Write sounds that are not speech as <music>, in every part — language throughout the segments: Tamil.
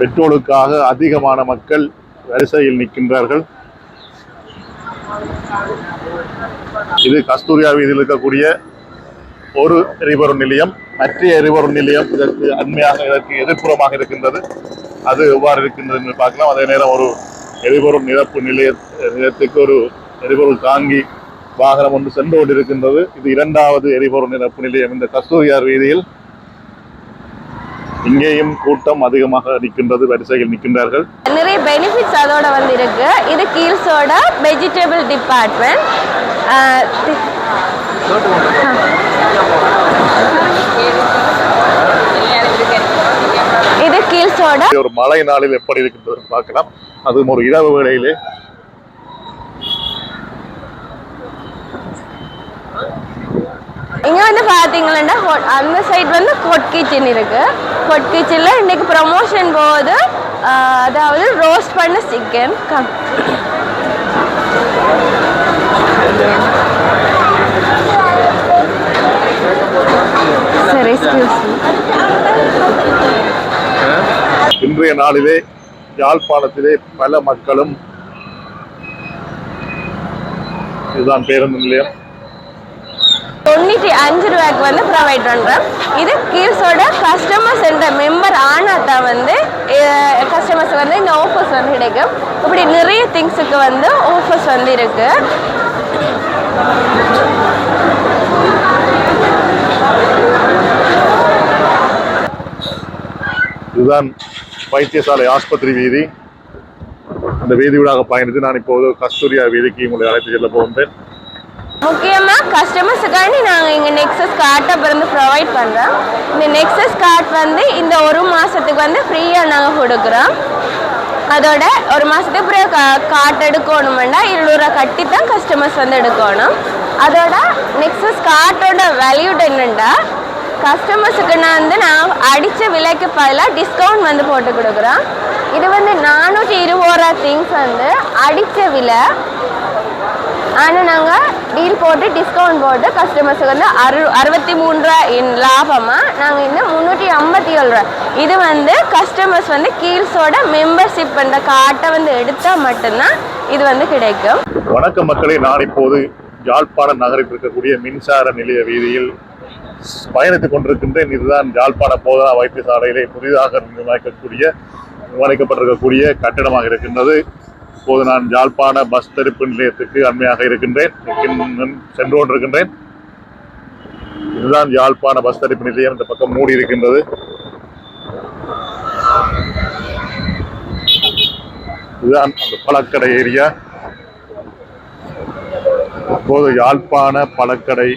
பெட்ரோலுக்காக அதிகமான மக்கள் வரிசையில் நிற்கின்றார்கள். இது கஸ்தூரியா வீதியில் இருக்கக்கூடிய ஒரு எரிபொருள் நிலையம். மற்ற எரிபொருள் நிலையம் இதற்கு அண்மையாக இதற்கு எதிர்ப்புறமாக இருக்கின்றது. அது எவ்வாறு இருக்கின்றது என்று பார்க்கலாம். அதே நேரம் ஒரு எரிபொருள் நிரப்பு நிலைய நிலையத்துக்கு ஒரு எரிபொருள் தாங்கி வாகனம் ஒன்று சென்று கொண்டிருக்கின்றது. இது இரண்டாவது எரிபொருள் நிரப்பு நிலையம். இந்த கஸ்தூரியார் வீதியில் இங்கேயும் கூட்டம் அதிகமாக நிற்கின்றது வரிசையில் நிற்கின்றார்கள். நிறைய பெனிஃபிட்ஸ் அதோட வந்து இருக்கு இது கீல்ஸோட வெஜிடபிள் டிபார்ட்மெண்ட் இது கீல்ஸோட ஒரு மழை நாளில் எப்படி இருக்கின்றது பார்க்கலாம். அதுவும் ஒரு இரவு வேளையிலே இங்க வந்து பாத்தீங்கன்னா ஹோட் அந்த சைட் வந்து கொட் கிச்சன் இருக்கு. கொட் கிச்சன்ல இன்னைக்கு ப்ரமோஷன் போகுது. ஆஹ் அதாவது ரோஸ்ட் பண்ண சிக்கன் சரி இன்றைய நாளிலே யாழ்ப்பாணத்திலே பல மக்களும் இதுதான் பேருந்து நிலையம். தொண்ணூற்றி அஞ்சு ரூபாய்க்கு வந்து ப்ரொவைட் பண்ணுறோம் இது கீழ்ஸோட கஸ்டமர் சென்டர் மெம்பர் ஆனால் தான் வந்து கஸ்டமர்ஸ் வந்து இந்த ஆஃபர்ஸ் வந்து கிடைக்கும். இப்படி நிறைய திங்ஸுக்கு வந்து ஆஃபர்ஸ் வந்து இருக்கு. இதுதான் வைத்தியசாலை ஆஸ்பத்திரி வீதி. அந்த வீதி ஊடாக பயணித்து நான் இப்போது கஸ்தூரியா வீதிக்கு உங்களை அழைத்து செல்ல போகின்றேன். முக்கியமாக கஸ்டமர்ஸுக்காண்டி நாங்கள் இங்கே நெக்ஸஸ் கார்ட்டை பிறந்து ப்ரொவைட் பண்ணுறோம் இந்த நெக்ஸஸ் கார்ட் வந்து இந்த ஒரு மாதத்துக்கு வந்து ஃப்ரீயாக நாங்கள் கொடுக்குறோம். அதோட ஒரு மாதத்துக்கு அப்புறம் கா கார்ட் எடுக்கணுமெண்டா இருநூறுவா கட்டி தான் கஸ்டமர்ஸ் வந்து எடுக்கணும். அதோட நெக்ஸஸ் கார்ட்டோட வேல்யூட் என்னென்னா கஸ்டமர்ஸுக்கு நான் வந்து நான் அடித்த விலைக்கு பதிலாக டிஸ்கவுண்ட் வந்து போட்டு கொடுக்குறோம். இது வந்து நானூற்றி இருபது ரூபா திங்ஸ் வந்து அடித்த விலை ஆனால் நாங்கள் டீல் போட்டு டிஸ்கவுண்ட் போட்டு கஸ்டமர்ஸுக்கு வந்து அறு அறுபத்தி மூணு ரூபா இன் லாபமாக நாங்கள் இன்னும் முந்நூற்றி ஐம்பத்தி ஏழு ரூபா. இது வந்து கஸ்டமர்ஸ் வந்து கீல்ஸோட மெம்பர்ஷிப் அந்த கார்ட்டை வந்து எடுத்தால் மட்டும்தான் இது வந்து கிடைக்கும். வணக்க மக்களே நான் இப்போது யாழ்ப்பாணம் நகரில் இருக்கக்கூடிய மின்சார நிலைய வீதியில் பயணித்துக் கொண்டிருக்கின்றேன். இதுதான் யாழ்ப்பாண போதனா வைத்தியசாலையிலே புதிதாக நிர்மாணிக்கக்கூடிய நிர்மாணிக்கப்பட்டிருக்கக்கூடிய கட்டிடமாக இருக்கின்றது. இப்போது நான் யாழ்ப்பாண பஸ் தடுப்பு நிலையத்துக்கு அண்மையாக இருக்கின்றேன். சென்று கொண்டிருக்கின்றேன். இதுதான் யாழ்ப்பாண பஸ் தரிப்பு நிலையம். இந்த பக்கம் மூடி இருக்கின்றது. இதுதான் அந்த பழக்கடை ஏரியா. இப்போது யாழ்ப்பாண பழக்கடை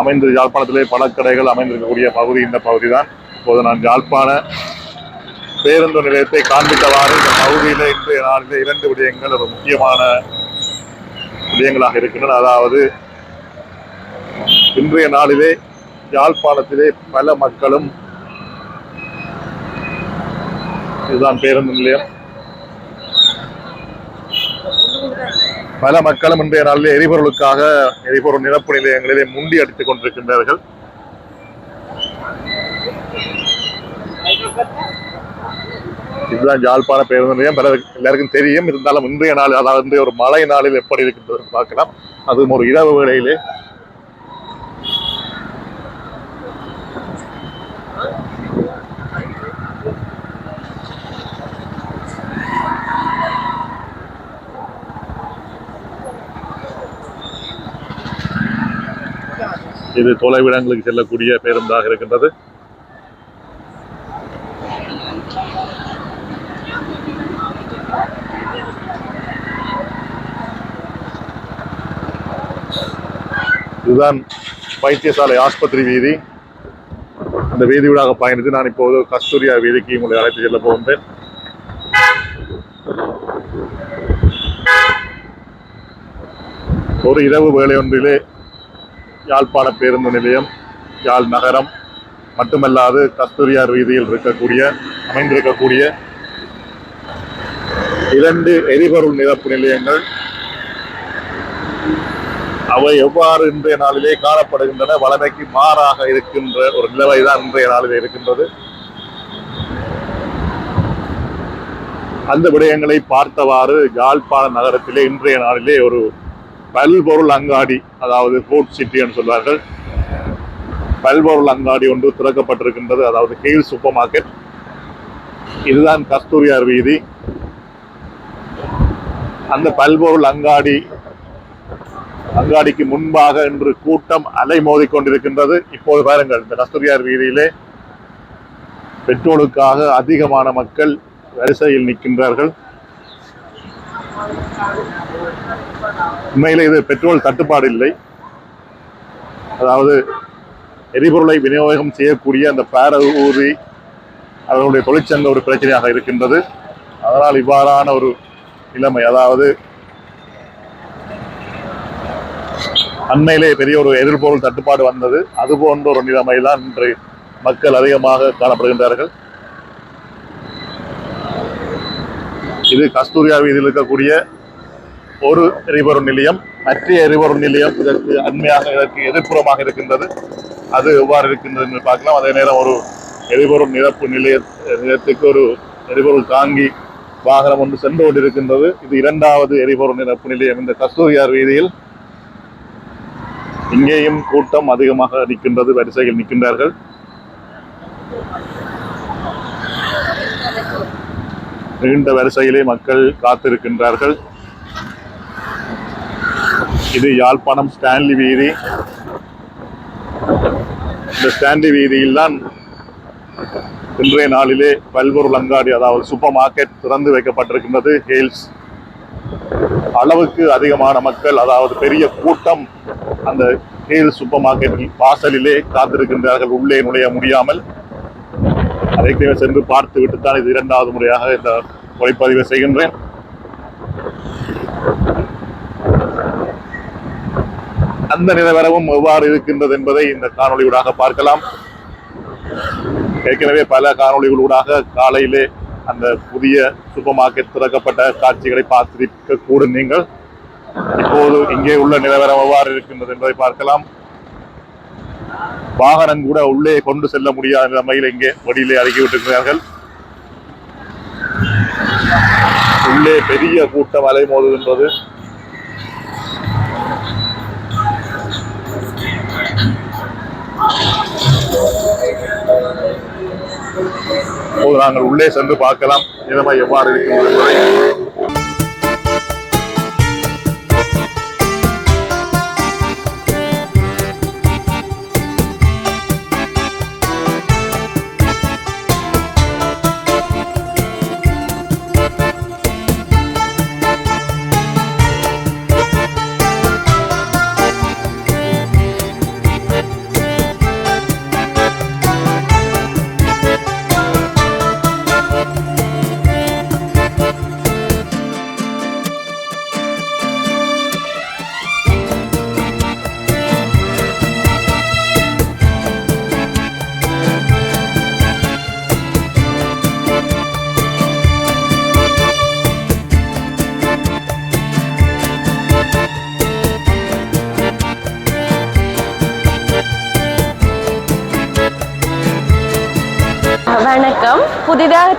அமைந்து யாழ்ப்பாணத்திலே பழக்கடைகள் அமைந்திருக்கக்கூடிய பகுதி இந்த பகுதி தான் இப்போது நான் யாழ்ப்பாண பேருந்து நிலையத்தை காண்பித்தவாறு இந்த பகுதியில் இன்றைய நாளில் இரண்டு விடயங்கள் ஒரு முக்கியமான விடயங்களாக இருக்கின்றன. அதாவது இன்றைய நாளிலே யாழ்ப்பாணத்திலே பல மக்களும் இதுதான் பேருந்து நிலையம். பல மக்களும் இன்றைய நாளில் எரிபொருளுக்காக எரிபொருள் நிரப்பு நிலையங்களிலே முண்டி அடித்துக் கொண்டிருக்கின்றார்கள். இதுதான் யாழ்ப்பாண பேருந்து நிலையம். பல எல்லாருக்கும் தெரியும் இருந்தாலும் இன்றைய நாள் அதாவது இன்றைய ஒரு மழை நாளில் எப்படி இருக்கின்றது பார்க்கலாம். அதுவும் ஒரு இரவு வேளையிலே. இது தொலைவிடங்களுக்கு செல்லக்கூடிய பேருந்தாக இருக்கின்றது. இதுதான் வைத்தியசாலை ஆஸ்பத்திரி வீதி. அந்த வீதியூடாக பயணித்து நான் இப்போது கஸ்தூரியா வீதிக்கு உங்களை அழைத்து செல்ல போகின்றேன். ஒரு இரவு வேலை ஒன்றிலே யாழ்ப்பாண பேருந்து நிலையம் யாழ் நகரம் மட்டுமல்லாது கஸ்தூரியார் வீதியில் இருக்கக்கூடிய அமைந்திருக்கக்கூடிய இரண்டு எரிபொருள் நிரப்பு நிலையங்கள் அவை எவ்வாறு இன்றைய நாளிலே காணப்படுகின்றன வளமைக்கு மாறாக இருக்கின்ற ஒரு நிலைமை தான் இன்றைய நாளிலே இருக்கின்றது. அந்த விடயங்களை பார்த்தவாறு யாழ்ப்பாண நகரத்திலே இன்றைய நாளிலே ஒரு பல்பொருள் அங்காடி அதாவது ஃபுட் சிட்டி என்று சொல்வார்கள். பல்பொருள் அங்காடி ஒன்று திறக்கப்பட்டிருக்கின்றது அதாவது கெயில் சூப்பர் மார்க்கெட் இதுதான் கஸ்தூரியார் வீதி. அந்த பல்பொருள் அங்காடி அங்காடிக்கு முன்பாக இன்று கூட்டம் அலை கொண்டிருக்கின்றது. இப்போது பாருங்கள் இந்த கஸ்தூரியார் வீதியிலே பெட்ரோலுக்காக அதிகமான மக்கள் வரிசையில் நிற்கின்றார்கள். உண்மையிலே இது பெட்ரோல் தட்டுப்பாடு இல்லை. அதாவது எரிபொருளை விநியோகம் செய்யக்கூடிய அந்த பேர ஊதி அதனுடைய தொழிற்சங்க ஒரு பிரச்சனையாக இருக்கின்றது. அதனால் இவ்வாறான ஒரு நிலைமை அதாவது அண்மையிலே பெரிய ஒரு எதிர்பொருள் தட்டுப்பாடு வந்தது. அது போன்ற ஒரு நிலைமை தான் இன்று மக்கள் அதிகமாக காணப்படுகின்றார்கள். இது கஸ்தூரியா வீதியில் இருக்கக்கூடிய ஒரு எரிபொருள் நிலையம். மற்ற எரிபொருள் நிலையம் இதற்கு அண்மையாக இதற்கு எதிர்ப்புறமாக இருக்கின்றது. அது எவ்வாறு இருக்கின்றது என்று பார்க்கலாம். அதே நேரம் ஒரு எரிபொருள் நிரப்பு நிலைய நிலையத்துக்கு ஒரு எரிபொருள் தாங்கி வாகனம் ஒன்று சென்று கொண்டிருக்கின்றது. இது இரண்டாவது எரிபொருள் நிரப்பு நிலையம். இந்த கஸ்தூரியார் வீதியில் இங்கேயும் கூட்டம் அதிகமாக நிற்கின்றது வரிசையில் நிற்கின்றார்கள். நீண்ட வரிசையிலே மக்கள் காத்திருக்கின்றார்கள். இது யாழ்ப்பாணம் ஸ்டான்லி வீதி. இந்த ஸ்டான்லி வீதியில் தான் இன்றைய நாளிலே பல்பொருள் அங்காடி அதாவது சூப்பர் மார்க்கெட் திறந்து வைக்கப்பட்டிருக்கின்றது. ஹேல்ஸ். அளவுக்கு அதிகமான மக்கள் அதாவது பெரிய கூட்டம் அந்த ஹேல் சூப்பர் மார்க்கெட்டில் வாசலிலே காத்திருக்கின்றார்கள். உள்ளே நுழைய முடியாமல் அதைக்கே சென்று பார்த்து விட்டுத்தான் இது இரண்டாவது முறையாக இந்த ஒளிப்பதிவை செய்கின்றேன். அந்த நிலவரவும் எவ்வாறு இருக்கின்றது என்பதை இந்த காணொளியூடாக பார்க்கலாம். ஏற்கனவே பல காணொளிகளூடாக காலையிலே அந்த புதிய சூப்பர் மார்க்கெட் திறக்கப்பட்ட காட்சிகளை பார்த்திருக்க கூடும் நீங்கள். இப்போது இங்கே உள்ள நிலவரம் எவ்வாறு இருக்கின்றது என்பதை பார்க்கலாம். வாகனம் கூட உள்ளே கொண்டு செல்ல முடியாத நிலைமையில் இங்கே வழியிலே அடக்கிவிட்டிருக்கிறார்கள் உள்ளே பெரிய கூட்டம் அலைமோதுகின்றது இப்போது நாங்கள் உள்ளே சென்று பார்க்கலாம். நிலைமை எவ்வாறு இருக்கிறது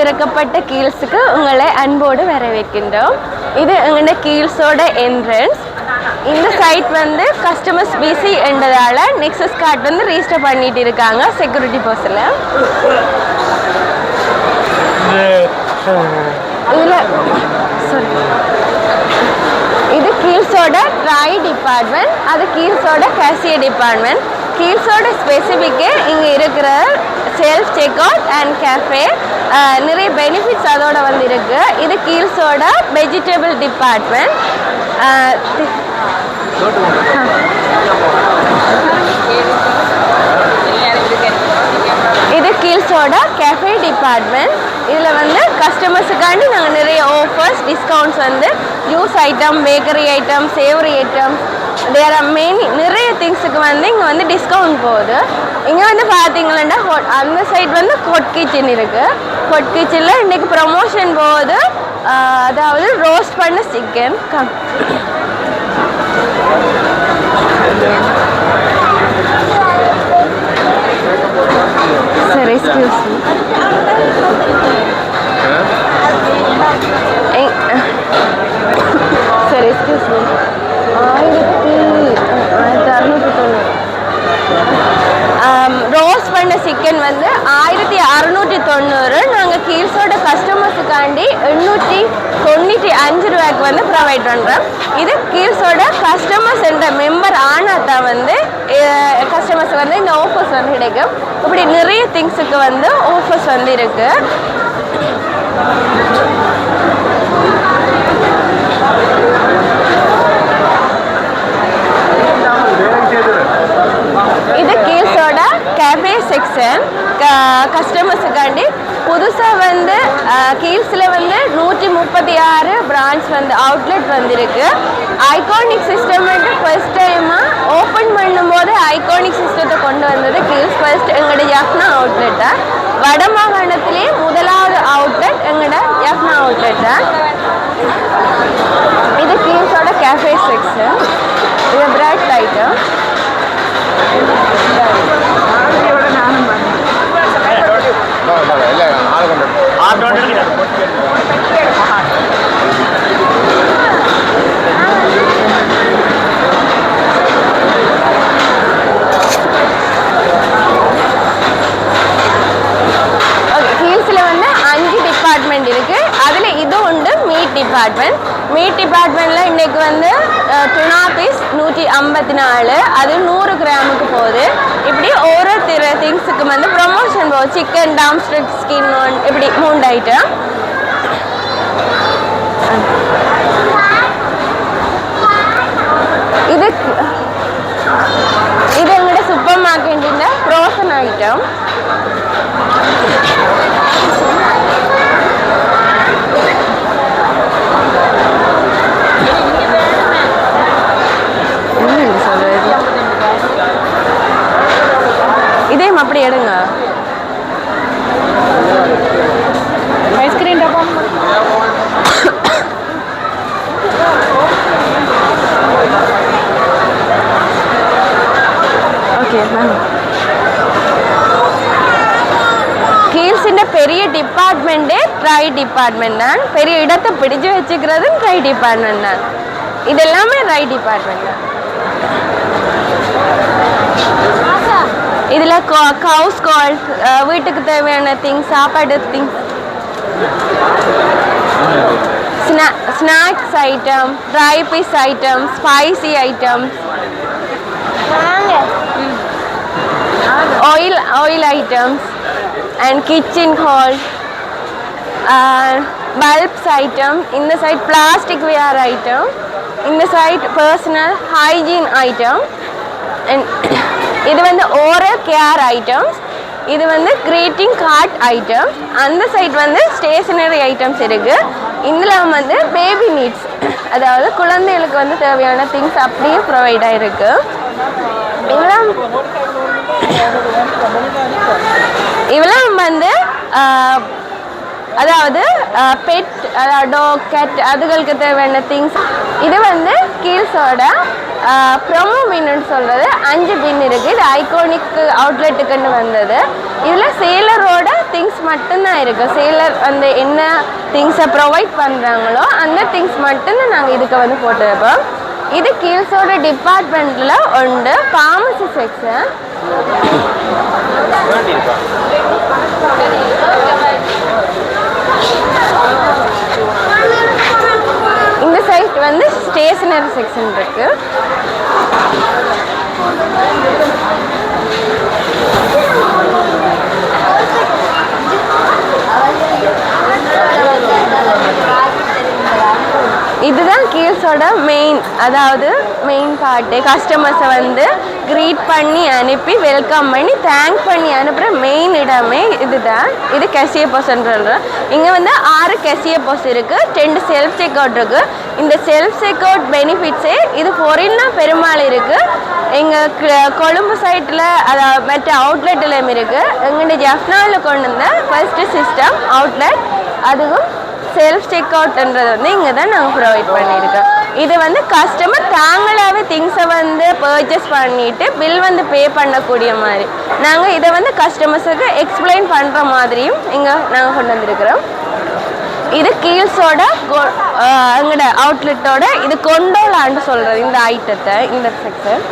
திறக்கப்பட்ட கீல்ஸுக்கு உங்களை அன்போடு வரவேற்கின்றோம். இது எங்களோட கீல்ஸோட என்ட்ரன்ஸ் இந்த சைட் வந்து கஸ்டமர்ஸ் பிசி என்றதால நெக்ஸஸ் கார்டு வந்து ரீஸ்டர் பண்ணிட்டு இருக்காங்க செக்யூரிட்டி பர்ஸில் இதில் sorry. இது கீல்ஸோட ட்ரை டிபார்ட்மெண்ட் அது கீல்ஸோட கேசிய டிபார்ட்மெண்ட் கீல்ஸோட ஸ்பெசிஃபிக்கு இங்கே இருக்கிற self check out and cafe நிறைய பெனிஃபிட்ஸ் அதோட வந்து இருக்கு இது கீல்ஸோட வெஜிடபிள் uh, டிபார்ட்மெண்ட் இது கீல்ஸோட கேஃபே டிபார்ட்மெண்ட் இதில் வந்து கஸ்டமர்ஸுக்காண்டி நாங்கள் நிறைய ஆஃபர்ஸ் டிஸ்கவுண்ட்ஸ் வந்து juice item bakery item savoury item there are many நிறைய திங்ஸுக்கு வந்து இங்கே வந்து டிஸ்கவுண்ட் போகுது. இங்கே வந்து பார்த்தீங்கன்னா அந்த சைட் வந்து கொட் கிச்சன் இருக்குது கொட் கிச்சனில் இன்றைக்கி ப்ரமோஷன் போகுது. அதாவது ரோஸ்ட் பண்ண சிக்கன் கம் சரி எக்ஸ்கியூஸ் எ- சரி எக்ஸ்கியூஸ் மீ ஆயிரத்தி ஆயிரத்தி அறுநூற்றி தொண்ணூறு ரோஸ் பண்ண சிக்கன் வந்து ஆயிரத்தி அறுநூற்றி தொண்ணூறு நாங்கள் கீழ்ஸோட கஸ்டமர்ஸுக்காண்டி எண்ணூற்றி தொண்ணூற்றி அஞ்சு ரூபாய்க்கு வந்து ப்ரொவைட் பண்ணுறோம் இது கீழ்ஸோட கஸ்டமர்ஸ் என்ற மெம்பர் ஆனால் தான் வந்து கஸ்டமர்ஸ் வந்து இந்த ஆஃபர்ஸ் வந்து கிடைக்கும் இப்படி நிறைய திங்ஸுக்கு வந்து ஆஃபர்ஸ் வந்து இருக்குது இது கீழ்ஸோட கேஃபே கஸ்டமர்ஸுக்காண்டி புதுசாக வந்து கீழ்ஸில் வந்து நூற்றி முப்பத்தி ஆறு பிரான்ச் வந்து அவுட்லெட் வந்திருக்கு. ஐகானிக் சிஸ்டம் வந்து ஃபர்ஸ்ட் டைமாக ஓப்பன் பண்ணும்போது ஐகானிக் சிஸ்டத்தை கொண்டு வந்தது கீழ்ஸ் ஃபர்ஸ்ட் எங்களோட யஃப்னா அவுட்லெட்டை வட மாகாணத்திலேயே முதலாவது அவுட்லெட் எங்களோட யஃப்னா அவுட்லெட்டை இது கீழ்ஸோட கேஃபே செக்ஷன் இது பிரெட் ஐட்டம் ஓகே ஹீல்ஸில் வந்து அஞ்சு டிபார்ட்மெண்ட் இருக்குது அதில் இது உண்டு மீட் டிபார்ட்மெண்ட் மீட் டிபார்ட்மெண்ட்டில் இன்னைக்கு வந்து டுனா பீஸ் நூற்றி ஐம்பத்தி நாலு அது நூறு கிராமுக்கு போகுது இப்படி ஒரு திர திங்ஸுக்கு வந்து ப்ரொமோஷன் போகுது சிக்கன் டாம்ஸ்டிக் ஸ்கின் இப்படி மூணு ஐட்டம் இது இது எங்களோட சூப்பர் மார்க்கெட்டில் ஃப்ரோசன் ஐட்டம் டிபார்ட்மெண்ட்டே ட்ரை டிபார்ட்மெண்ட் தான். பெரிய இடத்தை பிடிச்சு வச்சுக்கிறதும் ட்ரை டிபார்ட்மெண்ட் தான். இது எல்லாமே ட்ரை டிபார்ட்மெண்ட் தான் இதில் கவுஸ் கால் வீட்டுக்கு தேவையான திங்ஸ் சாப்பாடு things snacks item dry peas item spicy items oil oil items and kitchen haul bulbs item இந்த சைட் பிளாஸ்டிக் வேர் ஐட்டம் இந்த side personal hygiene item and இது வந்து ஓரல் கேர் ஐட்டம்ஸ் இது வந்து கிரீட்டிங் கார்ட் ஐட்டம் அந்த சைட் வந்து ஸ்டேஷனரி ஐட்டம்ஸ் இருக்கு. இதில் வந்து பேபி நீட்ஸ் <coughs> அதாவது குழந்தைகளுக்கு வந்து தேவையான திங்ஸ் அப்படியே ப்ரொவைட் ஆயிருக்கு. இதெல்லாம் <coughs> இவ்வளோ வந்து uh, அதாவது பெட் டாக் கேட் அதுகளுக்கு தேவையான திங்ஸ் இது வந்து கீல்ஸோட ப்ரொமோ பின்னு சொல்கிறது அஞ்சு பின் இருக்குது இது ஐகோனிக் அவுட்லெட்டுக்குன்னு வந்தது. இதில் சேலரோட திங்ஸ் மட்டும்தான் இருக்குது சேலர் வந்து என்ன திங்ஸை ப்ரொவைட் பண்ணுறாங்களோ அந்த திங்ஸ் மட்டும்தான் நாங்கள் இதுக்கு வந்து போட்டிருப்போம் இது கீல்ஸோட டிபார்ட்மெண்ட்டில் உண்டு. ஃபார்மசி செக்ஷன் இந்த சைட் வந்து ஸ்டேஷனரி செக்ஷன் இருக்கு. இதுதான் கீல்ஸோட மெயின் அதாவது மெயின் பார்ட்டு கஸ்டமர்ஸை வந்து க்ரீட் பண்ணி அனுப்பி வெல்கம் பண்ணி தேங்க் பண்ணி அனுப்புகிற மெயின் இடமே இதுதான். இது கெசிய போஸ்ன்ற இங்கே வந்து ஆறு கெசிய போஸ் இருக்குது ரெண்டு செல்ஃப் செக் அவுட் இருக்குது இந்த செல்ஃப் செக் அவுட் பெனிஃபிட்ஸே இது ஃபொரின்னா பெருமாள் இருக்குது எங்கள் கொழும்பு சைட்டில் அதாவது மற்ற அவுட்லெட்லையும் இருக்குது எங்கள்கிட்ட ஜஃப்னாவில் கொண்டு வந்த ஃபஸ்ட்டு சிஸ்டம் அவுட்லெட் அதுவும் செல்ஃப் செக் அவுட்ன்றது வந்து இங்கே தான் நாங்கள் ப்ரொவைட் பண்ணியிருக்கோம். இது வந்து கஸ்டமர் தாங்களாகவே திங்ஸை வந்து பர்ச்சேஸ் பண்ணிவிட்டு பில் வந்து பே பண்ணக்கூடிய மாதிரி. நாங்கள் இதை வந்து கஸ்டமர்ஸுக்கு எக்ஸ்பிளைன் பண்ணுற மாதிரியும் இங்கே நாங்கள் கொண்டு வந்திருக்கிறோம். இது கீல்ஸோட எங்களோட அவுட்லெட்டோட இது கொண்டோலான்னு சொல்றது இந்த ஐட்டத்தை இந்த செக்ஷன்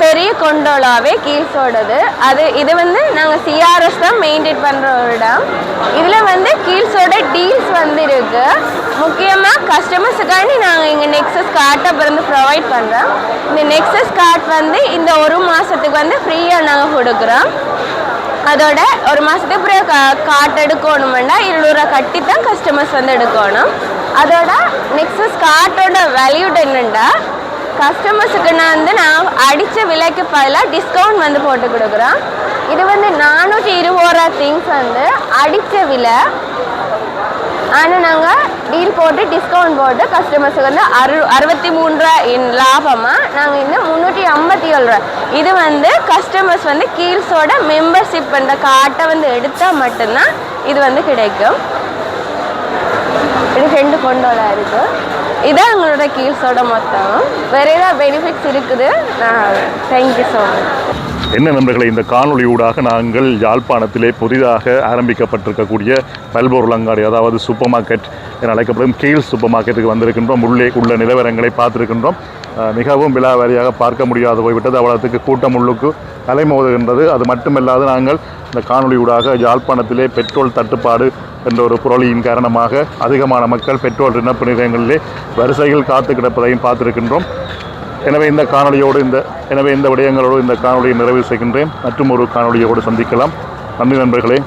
பெரிய கொண்டோலாவே கீல்ஸோடது அது இது வந்து நாங்கள் சிஆர்எஸ் தான் மெயின்டைன் பண்ணுற ஒரு இடம். இதில் வந்து கீல்ஸோட டீல்ஸ் வந்து இருக்குது முக்கியமாக கஸ்டமர்ஸுக்காண்டி நாங்கள் இங்கே நெக்ஸஸ் கார்ட்டை வந்து ப்ரொவைட் பண்ணுறோம் இந்த நெக்ஸஸ் கார்ட் வந்து இந்த ஒரு மாதத்துக்கு வந்து ஃப்ரீயாக நாங்கள் கொடுக்குறோம். அதோட ஒரு மாதத்துக்கு அப்புறம் கா கார்ட் எடுக்கணுமெண்டா இருநூறுவா கட்டி தான் கஸ்டமர்ஸ் வந்து எடுக்கணும். அதோட நெக்ஸஸ் கார்ட்டோட வேல்யூட் என்னென்னா கஸ்டமர்ஸுக்கு நான் வந்து நான் அடித்த விலைக்கு பதிலாக டிஸ்கவுண்ட் வந்து போட்டு கொடுக்குறோம். இது வந்து நானூற்றி இருபது ரூபா திங்ஸ் வந்து அடித்த விலை. ஆனால் நாங்கள் டீல் போட்டு டிஸ்கவுண்ட் போட்டு கஸ்டமர்ஸுக்கு வந்து அறு அறுபத்தி மூணு ரூபா இன் லாபமாக நாங்கள் இந்த முந்நூற்றி ஐம்பத்தி ஏழு ரூபா. இது வந்து கஸ்டமர்ஸ் வந்து கீல்ஸோட மெம்பர்ஷிப் பண்ணுற காட்டை வந்து எடுத்தால் மட்டும்தான் இது வந்து கிடைக்கும். இது ரெண்டு கொண்டோலா இருக்குது இதான் எங்களோட கீல்ஸோட மொத்தம். வேற ஏதாவது பெனிஃபிட்ஸ் இருக்குது? தேங்க்யூ ஸோ மச் என்ன நண்பர்களை இந்த காணொளியூடாக நாங்கள் யாழ்ப்பாணத்திலே புதிதாக ஆரம்பிக்கப்பட்டிருக்கக்கூடிய பல்பொருள் அங்காடி அதாவது சூப்பர் மார்க்கெட் என அழைக்கப்படும் கீழ் சூப்பர் மார்க்கெட்டுக்கு வந்திருக்கின்றோம். உள்ளே உள்ள நிலவரங்களை பார்த்துருக்கின்றோம். மிகவும் விலாவாரியாக பார்க்க முடியாது போய்விட்டது. அவ்வளோத்துக்கு கூட்டம் உள்ளுக்கு தலைமோதுகின்றது. அது மட்டுமல்லாது நாங்கள் இந்த காணொளியூடாக யாழ்ப்பாணத்திலே பெட்ரோல் தட்டுப்பாடு என்ற ஒரு புரளியின் காரணமாக அதிகமான மக்கள் பெட்ரோல் விண்ணப்ப நிலையங்களிலே வரிசையில் காத்து கிடப்பதையும் பார்த்திருக்கின்றோம். எனவே இந்த காணொளியோடு இந்த எனவே இந்த விடயங்களோடு இந்த காணொலியை நிறைவு செய்கின்றேன். மற்றும் ஒரு காணொலியோடு சந்திக்கலாம். நன்றி நண்பர்களே.